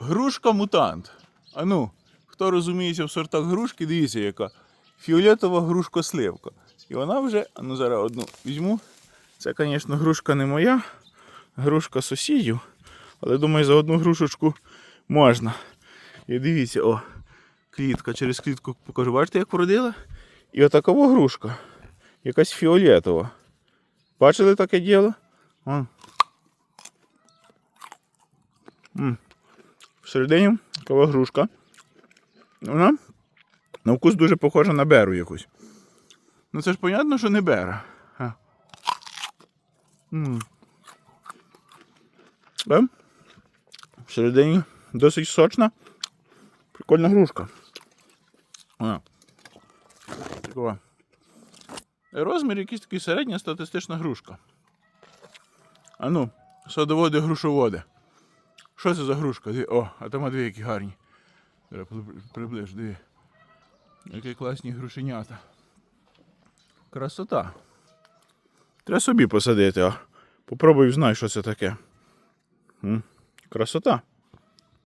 Грушка мутант. А ну, хто розуміється в сортах грушки, дивіться, яка фіолетова грушка сливка. І вона вже, ну зараз одну візьму. Це, звісно, грушка не моя, грушка сусідів. Але думаю, за одну грушечку можна. І дивіться, о, клітка, через клітку покажу. Бачите, як породила? І отакова грушка. Якась фіолетова. Бачили таке діло? Вон. М. Всередині грушка. Вона на вкус дуже похожа на беру якусь. Ну це ж понятно, що не бера. А. М. Е? Всередині досить сочна. Прикольна грушка. Вона. Такова. Розмір якийсь такий середня статистична грушка. А ну, садоводи грушоводи. Що це за грушка? Диви- О, а там дві які гарні. Треба прибли- приближ, диви. Які класні грушенята. Красота. Треба собі посадити, а. Попробуй знай, що це таке. М? Красота.